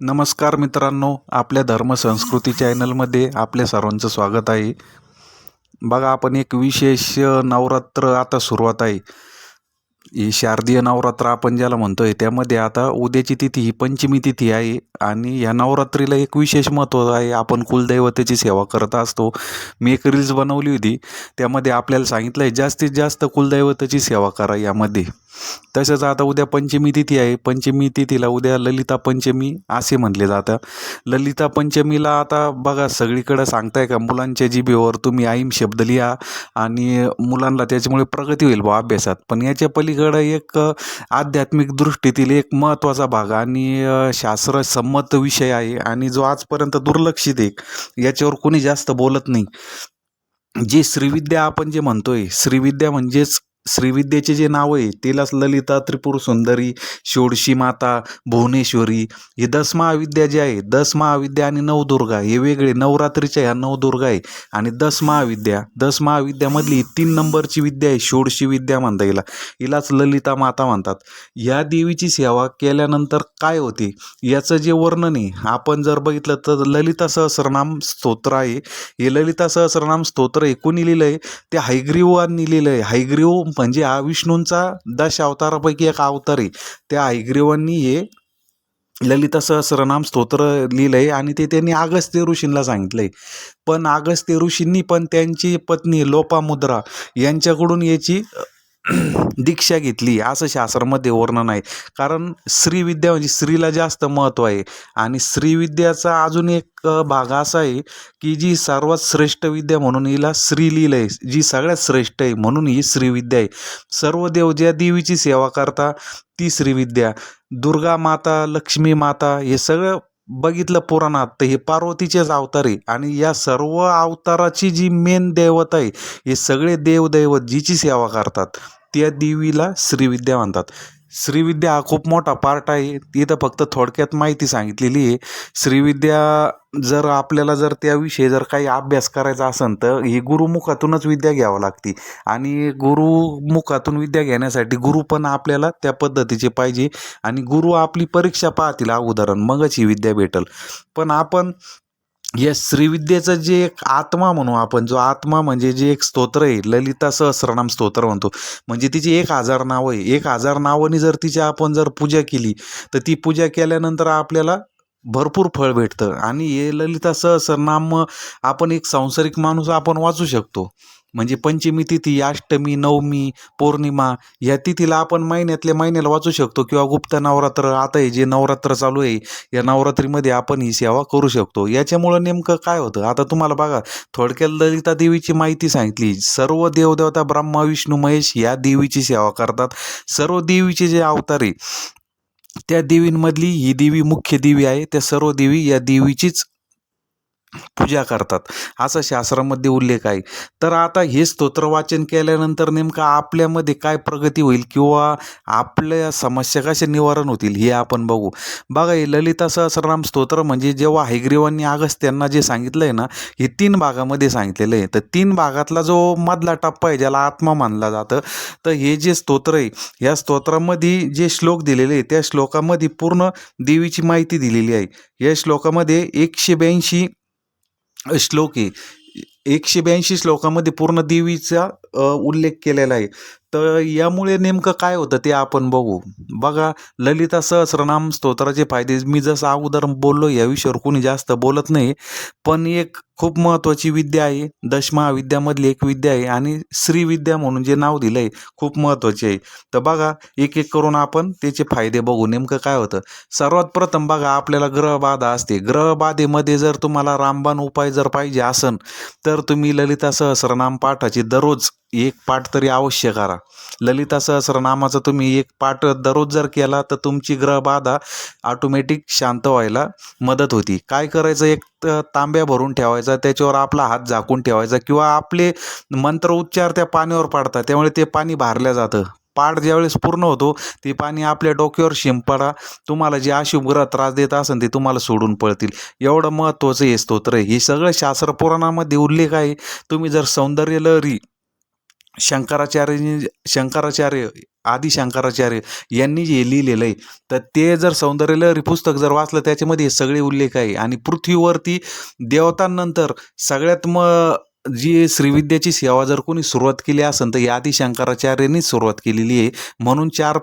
नमस्कार मित्रांनो आपल्या धर्मसंस्कृती चॅनलमध्ये आपल्या सर्वांचं स्वागत आहे. बघा आपण एक विशेष नवरात्र आता सुरुवात आहे. ही शारदीय नवरात्र आपण ज्याला म्हणतो आहे त्यामध्ये आता उद्याची तिथी ही पंचमी तिथी आहे आणि या नवरात्रीला एक विशेष महत्त्व आहे. आपण कुलदैवतेची सेवा करत असतो. मी एक रील्स बनवली होती. त्यामध्ये आपल्याला सांगितलं आहे जास्तीत जास्त कुलदैवतेची सेवा करा यामध्ये. तसंच आता उद्या पंचमी तिथी आहे. पंचमी तिथीला उद्या ललिता पंचमी असे म्हणले जातं. ललिता पंचमीला आता बघा सगळीकडं सांगताय का मुलांच्या जीबीवर तुम्ही आईम शब्द लिहा आणि मुलांना त्याच्यामुळे प्रगती होईल बा अभ्यासात. पण याच्या अलीकडं एक आध्यात्मिक दृष्टीतील एक महत्त्वाचा भाग आणि शास्त्रसंमत विषय आहे आणि जो आजपर्यंत दुर्लक्षित आहे याच्यावर कोणी जास्त बोलत नाही. जी श्रीविद्या आपण जे म्हणतोय श्रीविद्या म्हणजेच श्रीविद्येचे जे नाव आहे तिलाच ललिता त्रिपुर सुंदरी षोडशी माता भुवनेश्वरी हे दस महाविद्या जे आहे दस महाविद्या आणि नवदुर्गा हे वेगळे नवरात्रीच्या ह्या नवदुर्गा आहे. आणि दस महाविद्या दस महाविद्यामधली तीन नंबरची विद्या आहे षोडशी विद्या म्हणता हिला. हिलाच ललिता माता म्हणतात. या देवीची सेवा केल्यानंतर काय होते? याचं जे वर्णन आहे आपण जर बघितलं तर ललिता सहस्रनाम स्तोत्र आहे. हे ललिता सहस्रनाम स्तोत्र आहे कोणी लिहिलं आहे ते हायग्रीवांनी लिहिलं आहे हायग्रीव म्हणजे हा विष्णूंचा दश अवतारापैकी एक अवतार आहे. त्या हैग्रीवांनी हे ललिता सहस्रनाम स्तोत्र लिहिलं आहे आणि ते त्यांनी आगस्त्य ऋषींना सांगितलं आहे पण आगस्त्य ऋषींनी पण त्यांची पत्नी लोपामुद्रा यांच्याकडून याची दीक्षा घेतली असं शास्त्रामध्ये वर्णन आहे. कारण स्त्रीविद्या म्हणजे स्त्रीला जास्त महत्त्व आहे. आणि स्त्रीविद्याचा अजून एक भाग असा आहे की जी सर्वात श्रेष्ठ विद्या म्हणून हिला श्री लिहिलं आहे जी सगळ्यात श्रेष्ठ आहे म्हणून ही श्रीविद्या आहे. सर्व देव ज्या देवीची सेवा करता ती श्रीविद्या दुर्गा माता लक्ष्मी माता हे सगळं बघितलं पुराणात तर हे पार्वतीचेच अवतार आहे. आणि या सर्व अवताराची जी मेन दैवत आहे हे सगळे देवदैवत जिची सेवा करतात. त्या देवीला श्रीविद्या म्हणतात. श्रीविद्या हा खूप मोठा पार्ट आहे. इथं फक्त थोडक्यात माहिती सांगितलेली आहे. श्रीविद्या जर आपल्याला जर त्याविषयी जर काही अभ्यास करायचा असेल तर ही गुरुमुखातूनच विद्या घ्यावं लागते. आणि गुरुमुखातून विद्या घेण्यासाठी गुरु पण आपल्याला त्या पद्धतीचे पाहिजे. आणि गुरु आपली परीक्षा पाहतील उदाहरण मगच ही विद्या भेटल. पण आपण या श्रीविद्येचं जे एक आत्मा म्हणू आपण जो आत्मा म्हणजे जे एक स्तोत्र आहे ललिता सहस्रनाम स्तोत्र म्हणतो. म्हणजे तिची एक हजार नावं आहे. एक हजार नावाने जर तिची आपण जर पूजा केली तर ती पूजा केल्यानंतर आपल्याला भरपूर फळ भेटतं. आणि हे ललिता सहस्रनाम आपण एक सांसारिक माणूस आपण वाचू शकतो. म्हणजे पंचमी तिथी अष्टमी नवमी पौर्णिमा या तिथीला आपण महिन्यातल्या महिन्याला वाचू शकतो किंवा गुप्त नवरात्र आता हे जे नवरात्र चालू आहे या नवरात्रीमध्ये आपण ही सेवा करू शकतो. याच्यामुळं नेमकं काय होतं? आता तुम्हाला बघा थोडक्यात ललिता देवीची माहिती सांगितली. सर्व देवदेवता ब्रह्मा विष्णू महेश या देवीची सेवा करतात. सर्व देवीचे जे अवतार आहे त्या देवींमधली ही देवी मुख्य देवी आहे. त्या सर्व देवी या देवीचीच पूजा करतात. असा शास्त्रामध्ये उल्लेख आहे. तर आता हे स्तोत्र वाचन केल्यानंतर नेमकं आपल्यामध्ये काय प्रगती होईल किंवा आपल्या समस्या कशा निवारण होतील हे आपण बघू. बघा हे ललिता सहस्रनाम स्तोत्र म्हणजे जेव्हा हैग्रीवांनी अगस्त्यांना जे सांगितलं आहे ना हे तीन भागामध्ये सांगितलेलं आहे. तर तीन भागातला जो मधला टप्पा आहे ज्याला आत्मा मानला जातं तर हे जे स्तोत्र आहे या स्तोत्रामध्ये जे श्लोक दिलेले आहे त्या श्लोकामध्ये पूर्ण देवीची माहिती दिलेली आहे. या श्लोकामध्ये एकशे ब्याऐंशी श्लोक आहे. एकशे ब्याऐंशी श्लोकामध्ये पूर्ण देवीचा उल्लेख केलेला आहे. तर यामुळे नेमकं काय होतं ते आपण बघू. बघा ललिता सहस्रनाम स्तोत्राचे फायदे. मी जसं अगोदर बोललो या विषयावर कोणी जास्त बोलत नाही. पण एक खूप महत्त्वाची विद्या आहे. दशमहाविद्यामधली एक विद्या आहे आणि श्रीविद्या म्हणून जे नाव दिलं आहे खूप महत्त्वाचे आहे. तर बघा एक एक करून आपण त्याचे फायदे बघू. नेमकं काय होतं? सर्वात प्रथम बघा आपल्याला ग्रहबाधा असते. ग्रहबाधेमध्ये जर तुम्हाला रामबाण उपाय जर पाहिजे असन तर तुम्ही ललिता सहस्रनाम पाठाची दररोज एक पाठ तरी अवश्य करा. ललिता सहस्रनामाचा तुम्ही एक पाठ दररोज जर केला तर तुमची ग्रहबाधा ऑटोमॅटिक शांत व्हायला मदत होती. काय करायचं? एक त- तांब्या भरून ठेवायचा त्याच्यावर आपला हात झाकून ठेवायचा किंवा आपले मंत्र उच्चार त्या पाण्यावर पाडतात त्यामुळे ते पाणी भारलं जातं. पाठ ज्यावेळेस पूर्ण होतो ते पाणी आपल्या डोक्यावर शिंपडा तुम्हाला जे अशुभ ग्रह त्रास देत असेल ते तुम्हाला सोडून पळतील. एवढं महत्त्वाचं हे स्तोत्र आहे. हे सगळं शास्त्र पुराणामध्ये उल्लेख आहे. तुम्ही जर सौंदर्य लहरी शंकराचार्य शंकराचार्य आदि शंकराचार्य यांनी जे लिहिलेलं आहे तर ते जर सौंदर्यलहरी पुस्तक जर वाचलं त्याच्यामध्ये सगळे उल्लेख आहे. आणि पृथ्वीवरती देवतांनंतर सगळ्यात म जी श्रीविद्याची सेवा जर कोणी सुरुवात केली असेल तर याआधी शंकराचार्यांनीच सुरुवात केलेली आहे. म्हणून चार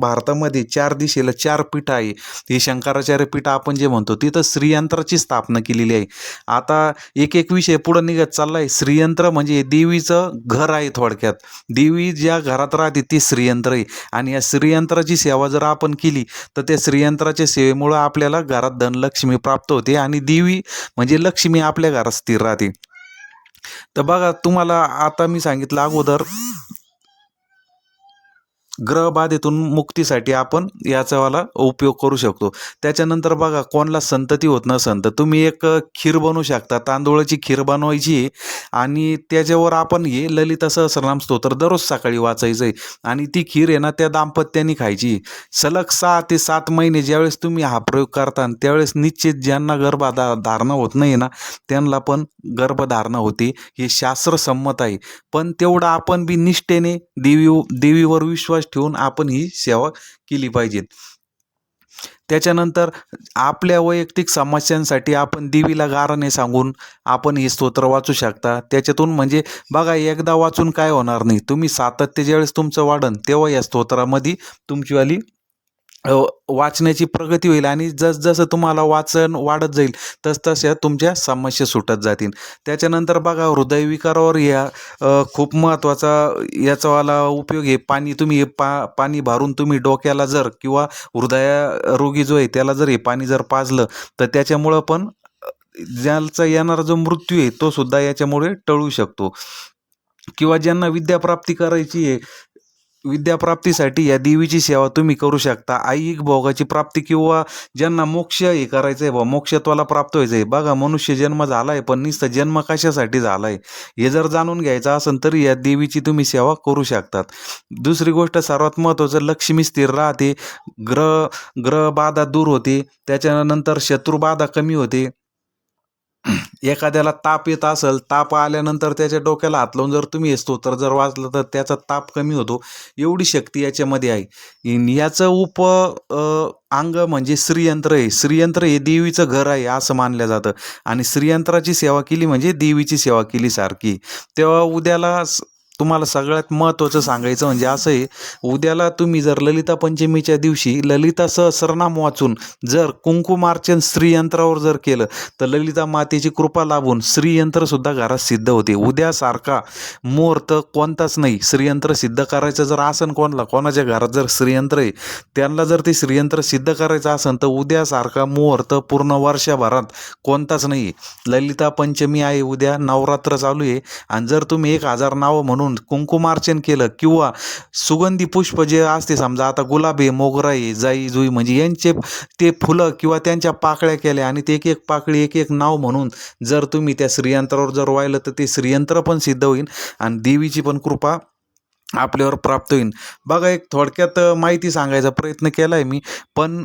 भारतामध्ये चार दिशेला चार पीठ आहे. ही शंकराचार्य पीठ आपण जे म्हणतो तिथं श्रीयंत्राची स्थापना केलेली आहे. आता एक एक विषय पुढं निघत चाललाय. श्रीयंत्र म्हणजे देवीचं घर आहे थोडक्यात. देवी ज्या घरात राहते ती श्रीयंत्र आहे. आणि या श्रीयंत्राची सेवा जर आपण केली तर त्या श्रीयंत्राच्या सेवेमुळं आपल्याला घरात धनलक्ष्मी प्राप्त होते. आणि देवी म्हणजे लक्ष्मी आपल्या घरात स्थिर राहते. तर बघा तुम्हाला आता मी सांगितलं अगोदर ग्रहबाधेतून मुक्तीसाठी आपण याचावाला उपयोग करू शकतो. त्याच्यानंतर बघा कोणाला संतती होत नसन तर तुम्ही एक खीर बनवू शकता. तांदूळाची खीर बनवायची आहे आणि त्याच्यावर आपण हे ललिता सहस्रनाम स्तोत्र दररोज सकाळी वाचायचं आहे आणि ती खीर आहे ना त्या दाम्पत्याने खायची. सलग सहा ते सात महिने ज्यावेळेस तुम्ही हा प्रयोग करता त्यावेळेस निश्चित ज्यांना गर्भधा धारणा होत नाही ना त्यांना पण गर्भधारणा होते. हे शास्त्रसंमत आहे. पण तेवढं आपण बी निष्ठेने देवी देवीवर विश्वास ठेवून आपण ही सेवा केली पाहिजे त्याच्यानंतर आपल्या वैयक्तिक समस्यांसाठी आपण देवीला गाराने सांगून आपण हे स्तोत्र वाचू शकता. त्याच्यातून म्हणजे बघा एकदा वाचून काय होणार नाही. तुम्ही सातत्य ज्यावेळेस तुमचं वाढन तेव्हा या स्तोत्रामध्ये तुमचीवाली वाचण्याची प्रगती होईल आणि जसजसं तुम्हाला वाचन वाढत जाईल तसतशा तुमच्या समस्या सुटत जातील. त्याच्यानंतर बघा हृदयविकारावर या खूप महत्त्वाचा याचावाला उपयोग आहे. पाणी तुम्ही हे पा पाणी भरून तुम्ही डोक्याला जर किंवा हृदयरोगी जो आहे त्याला जर हे पाणी जर पाजलं तर त्याच्यामुळं पण ज्याचा येणारा जो मृत्यू आहे तो सुद्धा याच्यामुळे टळू शकतो. किंवा ज्यांना विद्याप्राप्ती करायची आहे विद्याप्राप्तीसाठी या देवीची सेवा तुम्ही करू शकता. ऐहिक भोगाची प्राप्ती किंवा ज्यांना मोक्ष हे करायचं आहे बा मोक्षत्वाला प्राप्त व्हायचं आहे बघा मनुष्य जन्म झाला आहे पण नुसतं जन्म कशासाठी झाला आहे हे जर जाणून घ्यायचं असेल तर या देवीची तुम्ही सेवा करू शकतात. दुसरी गोष्ट सर्वात महत्त्वाचं लक्ष्मी स्थिर राहते. ग्रह ग्रह बाधा दूर होते. त्याच्यानंतर शत्रुबाधा कमी होते. एखाद्याला ताप येत असेल ताप आल्यानंतर त्याच्या डोक्याला हात लावून जर तुम्ही हे स्तोत्र जर वाचलं तर त्याचा ताप कमी होतो. एवढी शक्ती याच्यामध्ये आहे. याचं उप अंग म्हणजे श्रीयंत्र आहे. श्रीयंत्र हे देवीचं घर आहे असं मानलं जातं. आणि श्रीयंत्राची सेवा केली म्हणजे देवीची सेवा केली सारखी. तेव्हा उद्याला तुम्हाला सगळ्यात महत्त्वाचं सांगायचं म्हणजे असं आहे उद्याला तुम्ही जर ललिता पंचमीच्या दिवशी ललिता सहस्रनाम वाचून जर कुंकुमार्चन श्रीयंत्रावर जर केलं तर ललिता मातेची कृपा लाभून श्रीयंत्रसुद्धा घरात सिद्ध होते. उद्यासारखा मुहूर्त कोणताच नाही. श्रीयंत्र सिद्ध करायचं जर आसन कोणाला कोणाच्या घरात जर श्रीयंत्र आहे त्यांना जर ते श्रीयंत्र सिद्ध करायचं असेल तर उद्यासारखा मुहूर्त पूर्ण वर्षभरात कोणताच नाही आहे. ललिता पंचमी आहे उद्या नवरात्र चालू आहे. आणि जर तुम्ही एक हजार नावं म्हणून कुंकुमार्चन केलं किंवा सुगंधी पुष्प जे असते समजा आता गुलाबी मोगराई मोगरा आहे जाई जुई म्हणजे यांचे ते फुलं किंवा त्यांच्या पाकळ्या केल्या आणि ते एक एक पाकळी एक एक नाव म्हणून जर तुम्ही त्या श्रीयंत्रावर जर वाहिलं तर ते श्रीयंत्र पण सिद्ध होईल आणि देवीची पण कृपा आपल्यावर प्राप्त होईल बघा एक थोडक्यात माहिती सांगायचा प्रयत्न केला आहे मी पण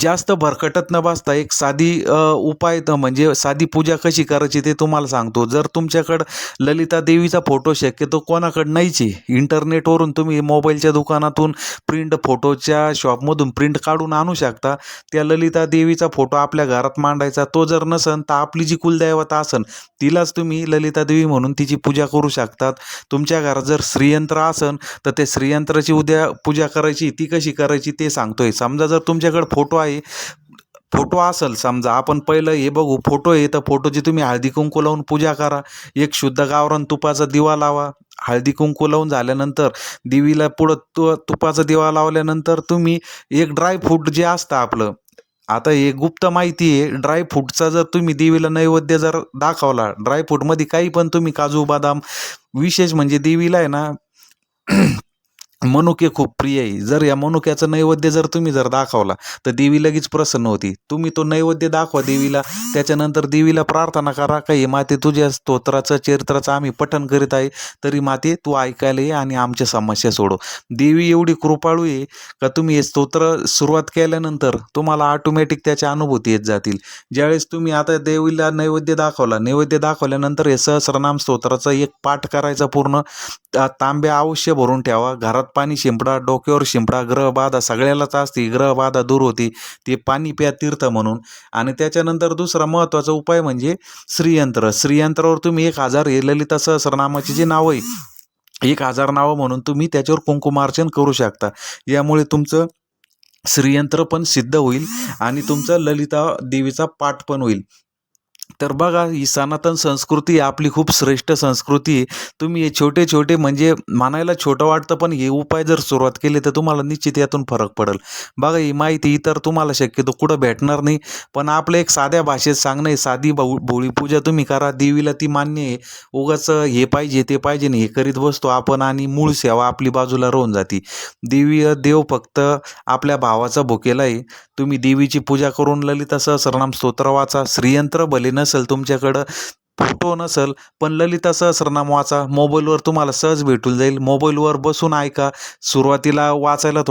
जास्त भरकटत न बसता एक साधी उपाय तर म्हणजे साधी पूजा कशी करायची ते तुम्हाला सांगतो. जर तुमच्याकडं ललिता देवीचा फोटो शक्यतो कोणाकडं नाहीची. इंटरनेटवरून तुम्ही मोबाईलच्या दुकानातून प्रिंट फोटोच्या शॉपमधून प्रिंट काढून आणू शकता. त्या ललिता देवीचा फोटो आपल्या घरात मांडायचा. तो जर नसन तर आपली जी कुलदैवता असन तिलाच तुम्ही ललिता देवी म्हणून तिची पूजा करू शकतात. तुमच्या घरात जर श्रीयंत्र असन तर ते श्रीयंत्राची उद्या पूजा करायची ती कशी करायची ते सांगतोय. समजा जर तुमच्याकडे फोटो आहे. फोटो असेल समजा आपण पहिलं हे बघू फोटो आहे तर फोटोची तुम्ही हळदी कुंकू लावून पूजा करा. एक शुद्ध गावरान तुपाचा दिवा लावा. हळदी कुंकू लावून झाल्यानंतर देवीला पुढं तु तुपाचा दिवा लावल्यानंतर तुम्ही एक ड्रायफ्रूट जे असतं आपलं आता हे गुप्त माहिती आहे ड्रायफ्रूटचा जर तुम्ही देवीला नैवेद्य जर दाखवला ड्रायफ्रूटमध्ये काही पण तुम्ही काजू बदाम विशेष म्हणजे देवीला आहे ना मनुके खूप प्रिय आहे. जर या मनुक्याचं नैवेद्य जर तुम्ही जर दाखवला तर देवी लगेच प्रसन्न होती. तुम्ही तो नैवेद्य दाखवा देवीला त्याच्यानंतर देवीला प्रार्थना करा काही माते तुझ्या स्तोत्राचं चरित्राचं आम्ही पठण करीत आहे. तरी माते तू ऐकायला ये आणि आमच्या समस्या सोडव. देवी एवढी कृपाळू आहे का तुम्ही हे स्तोत्र सुरुवात केल्यानंतर तुम्हाला ऑटोमॅटिक त्याच्या अनुभूती येत जातील. ज्यावेळेस तुम्ही आता देवीला नैवेद्य दाखवला नैवेद्य दाखवल्यानंतर हे सहस्रनाम स्तोत्राचा एक पाठ करायचा पूर्ण तांब्या अवश्य भरून ठेवा. घरात पाणी शिंपडा डोक्यावर शिंपडा ग्रहबाधा सगळ्यालाच असते ग्रहबाधा दूर होते ते पाणी प्या तीर्थ म्हणून. आणि त्याच्यानंतर दुसरा महत्त्वाचा उपाय म्हणजे श्रीयंत्र. श्रीयंत्रावर तुम्ही एक हजार हे ललिता सहस्रनामाची जी नावं आहे एक हजार नावं म्हणून तुम्ही त्याच्यावर कुंकुमार्चन करू शकता. यामुळे तुमचं श्रीयंत्र पण सिद्ध होईल आणि तुमचं ललिता देवीचा पाठ पण होईल. तर बघा ही सनातन संस्कृती आपली खूप श्रेष्ठ संस्कृती आहे. तुम्ही हे छोटे छोटे म्हणजे मानायला छोटं वाटतं पण हे उपाय जर सुरुवात केली तर तुम्हाला निश्चित यातून फरक पडेल. बघा ही माहिती इतर तुम्हाला शक्यतो कुठं भेटणार नाही पण आपलं एक साध्या भाषेत सांगणं आहे साधी भाऊ भोळी पूजा तुम्ही करा देवीला ती मान्य आहे. उगाच हे पाहिजे ते पाहिजे नाही हे करीत बसतो आपण आणि मूळ सेवा आपली बाजूला राहून जाते. देवी देव फक्त आपल्या भावाचा भुकेला आहे. तुम्ही देवीची पूजा करून ललिता सहस्रनाम स्तोत्र वाचा श्रीयंत्र भले नसेल तुमच्याकडं फोटो नसेल पण ललिता सहस्रनाम वाचा. मोबाईलवर तुम्हाला सहज भेटून जाईल. मोबाईलवर बसून ऐका. सुरुवातीला वाचायला